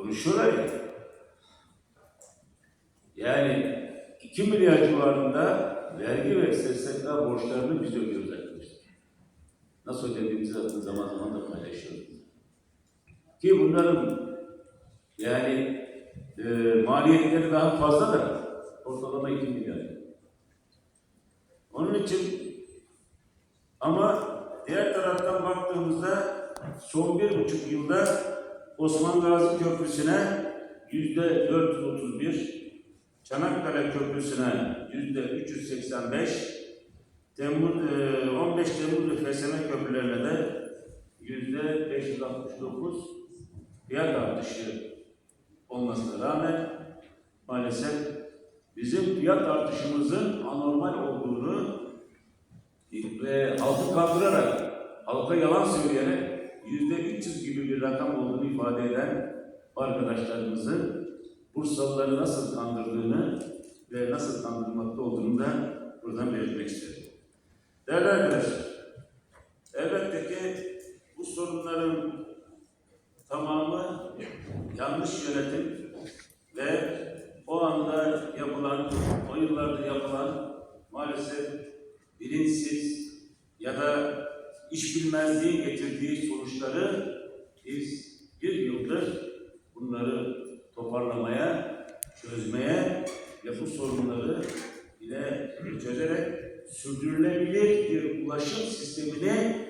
Konuşuyorlar ya. Yani 2 milyar civarında vergi ve SSK borçlarını biz ödüyoruz arkadaşlar. Nasıl ödediğimizi zaten zaman zaman da paylaşıyoruz. Ki bunların yani e, maliyetleri daha fazla da ortalama 2 milyar. Onun için ama diğer taraftan baktığımızda son bir buçuk yılda Osman Gazi Köprüsü'ne yüzde 431, Çanakkale Köprüsü'ne yüzde 385, Temmuz, e, 15 Temmuz ve FSM köprülerine de yüzde 569 fiyat artışı olmasına rağmen maalesef bizim fiyat artışımızın anormal olduğunu ve halkı kandırarak, halka yalan söyleyerek yüzde 300 gibi bir rakam olduğunu ifade eden arkadaşlarımızı Bursalıları nasıl kandırdığını ve nasıl kandırmakta olduğunu da buradan belirtmek istiyorum. Değerli arkadaşlar, elbette ki bu sorunların tamamı yanlış yönetim ve o anda yapılan, o yıllarda yapılan maalesef bilinçsiz ya da iş bilmezliğin getirdiği sonuçları biz bir yıldır bunları toparlamaya, çözmeye ve bu sorunları yine çözerek sürdürülebilir bir ulaşım sistemini